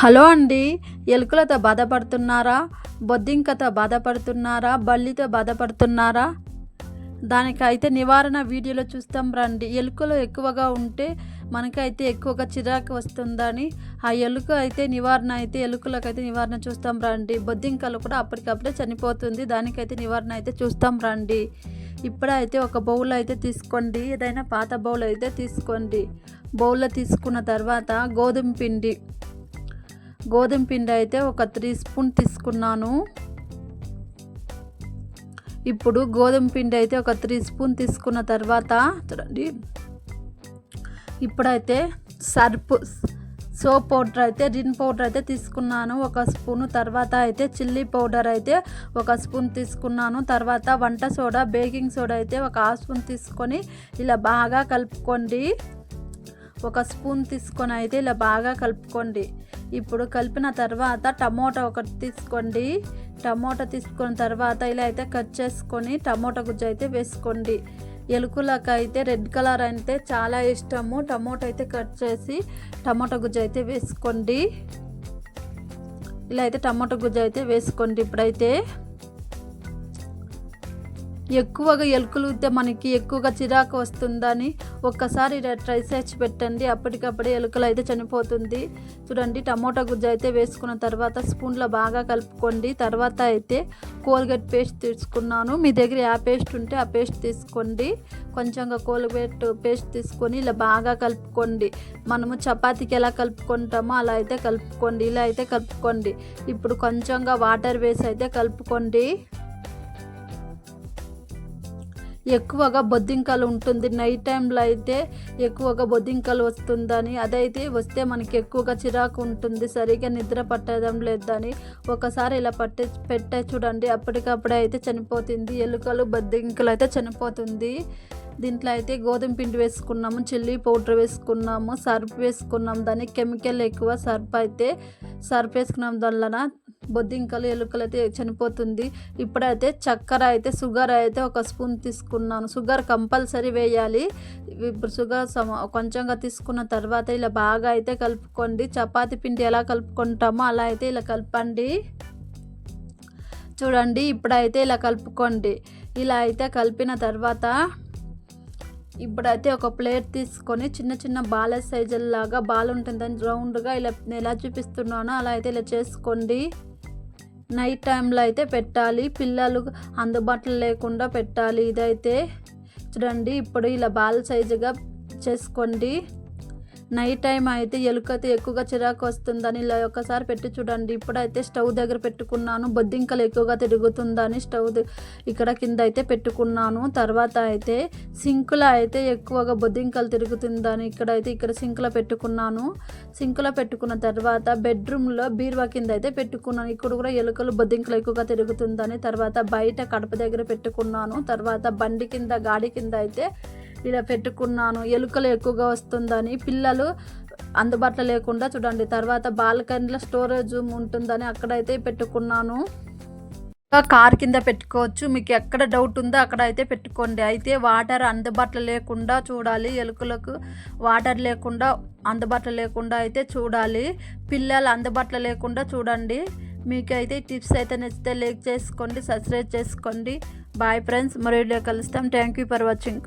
Hello అండి ఎలుకలతో బాధపడుతున్నారా? బొద్దింకతో బాధపడుతున్నారా? బల్లితో బాధపడుతున్నారా? దానికైతే నివారణ వీడియోలో చూస్తాం రండి. ఎలుకలు ఎక్కువగా ఉంటే మనకైతే ఎక్కువగా చిరాకు వస్తుందని ఆ ఎలుక అయితే నివారణ అయితే ఎలుకలకైతే నివారణ చూస్తాం రండి. బొద్దింకలు కూడా అప్పటికప్పుడే చనిపోతుంది. దానికైతే నివారణ అయితే చూస్తాం రండి. ఇప్పుడైతే ఒక బౌల్ అయితే తీసుకోండి. ఏదైనా పాత బౌల్ అయితే తీసుకోండి. బౌల్లో తీసుకున్న తర్వాత గోధుమ పిండి గోధుమ పిండి అయితే ఒక త్రీ స్పూన్ తీసుకున్నాను. ఇప్పుడు గోధుమ పిండి అయితే ఒక త్రీ స్పూన్ తీసుకున్న తర్వాత చూడండి. ఇప్పుడైతే సర్పు సోప్ పౌడర్ అయితే రిన్ పౌడర్ అయితే తీసుకున్నాను. ఒక స్పూను తర్వాత అయితే చిల్లీ పౌడర్ అయితే ఒక స్పూన్ తీసుకున్నాను. తర్వాత వంట సోడా బేకింగ్ సోడా అయితే ఒక హాఫ్ స్పూన్ తీసుకొని ఇలా బాగా కలుపుకోండి. ఒక స్పూన్ తీసుకొని అయితే ఇలా బాగా కలుపుకోండి. ఇప్పుడు కలిపిన తర్వాత టమోటా ఒకటి తీసుకోండి. టమోటా తీసుకున్న తర్వాత ఇలా అయితే కట్ చేసుకొని టమోటా గుజ్జు అయితే వేసుకోండి. ఎలుకలకు అయితే రెడ్ కలర్ అయితే చాలా ఇష్టము. టమోటా అయితే కట్ చేసి టమోటా గుజ్జు అయితే వేసుకోండి. ఇలా అయితే టమోటా గుజ్జు అయితే వేసుకోండి ఇప్పుడైతే. ఎక్కువగా ఎలుకలు ఉంటే మనకి ఎక్కువగా చిరాకు వస్తుందని ఒక్కసారి ఇలా ట్రై చేసి పెట్టండి. అప్పటికప్పుడే ఎలుకలు అయితే చనిపోతుంది. చూడండి టమోటా గుజ్జు అయితే వేసుకున్న తర్వాత స్పూన్లో బాగా కలుపుకోండి. తర్వాత అయితే కోల్గేట్ పేస్ట్ తీసుకున్నాను. మీ దగ్గర ఆ పేస్ట్ ఉంటే ఆ పేస్ట్ తీసుకోండి. కొంచెంగా కోల్గేట్ పేస్ట్ తీసుకొని ఇలా బాగా కలుపుకోండి. మనము చపాతీకి ఎలా కలుపుకుంటామో అలా అయితే కలుపుకోండి. ఇలా అయితే కలుపుకోండి. ఇప్పుడు కొంచెంగా వాటర్ వేసి అయితే కలుపుకోండి. ఎక్కువగా బొద్దింకలు ఉంటుంది. నైట్ టైంలో అయితే ఎక్కువగా బొద్దింకలు వస్తుందని అదైతే వస్తే మనకి ఎక్కువగా చిరాకు ఉంటుంది. సరిగా నిద్ర పట్టడం లేదని ఒకసారి ఇలా పట్టే పెట్టే చూడండి. అప్పటికప్పుడే అయితే చనిపోతుంది. ఎలుకలు బొద్దింకలు అయితే చనిపోతుంది. దీంట్లో అయితే గోధుమ పిండి వేసుకున్నాము చిల్లీ పౌడర్ వేసుకున్నాము సర్ఫ్ వేసుకున్నాం దానికి కెమికల్ ఎక్కువ సర్ఫ్ అయితే సర్ఫ్ వేసుకున్నాం వలన బొద్దింకలు ఎలుకలు అయితే చనిపోతుంది. ఇప్పుడైతే చక్కెర అయితే షుగర్ అయితే ఒక స్పూన్ తీసుకున్నాను. షుగర్ కంపల్సరీ వేయాలి. ఇప్పుడు షుగర్ సమ కొంచెంగా తీసుకున్న తర్వాత ఇలా బాగా అయితే కలుపుకోండి. చపాతి పిండి ఎలా కలుపుకుంటామో అలా అయితే ఇలా కలపండి. చూడండి ఇప్పుడైతే ఇలా కలుపుకోండి. ఇలా అయితే కలిపిన తర్వాత ఇప్పుడైతే ఒక ప్లేట్ తీసుకొని చిన్న చిన్న బాల సైజుల్లాగా బాల్ ఉంటుందని రౌండ్గా ఇలా నేను ఎలా చూపిస్తున్నానో. అలా అయితే ఇలా చేసుకోండి. నైట్ టైంలో అయితే పెట్టాలి. పిల్లలు అందుబాటులో లేకుండా పెట్టాలి. ఇదైతే చూడండి ఇప్పుడు ఇలా బాల్ సైజుగా చేసుకోండి. నైట్ టైం అయితే ఎలుకతో ఎక్కువగా చిరాకు వస్తుందని ఇలా ఒకసారి పెట్టి చూడండి. ఇప్పుడైతే స్టవ్ దగ్గర పెట్టుకున్నాను. బొద్దింకలు ఎక్కువగా తిరుగుతుందని స్టవ్ ఇక్కడ కింద అయితే పెట్టుకున్నాను. తర్వాత అయితే సింకులో అయితే ఎక్కువగా బొద్దింకలు తిరుగుతుందని ఇక్కడైతే ఇక్కడ సింకులో పెట్టుకున్నాను. సింకులో పెట్టుకున్న తర్వాత బెడ్రూమ్లో బీరువా కింద అయితే పెట్టుకున్నాను. ఇక్కడ కూడా ఎలుకలు బొద్దింకలు ఎక్కువగా తిరుగుతుందని తర్వాత బయట కడప దగ్గర పెట్టుకున్నాను. తర్వాత బండి కింద గాడి కింద అయితే ఇలా పెట్టుకున్నాను. ఎలుకలు ఎక్కువగా వస్తుందని పిల్లలు అందుబాటులో లేకుండా చూడండి. తర్వాత బాల్కనీలో స్టోరేజ్ ఉంటుందని అక్కడైతే పెట్టుకున్నాను. కార్ కింద పెట్టుకోవచ్చు. మీకు ఎక్కడ డౌట్ ఉందో అక్కడ అయితే పెట్టుకోండి. అయితే వాటర్ అందుబాటులో లేకుండా చూడాలి. ఎలుకలకు వాటర్ లేకుండా అందుబాటులో లేకుండా అయితే చూడాలి. పిల్లలు అందుబాటులో లేకుండా చూడండి. మీకైతే టిప్స్ అయితే నచ్చితే లైక్ చేసుకోండి సబ్స్క్రైబ్ చేసుకోండి. Bye friends. మరో కలుస్తాం. Thank you for watching.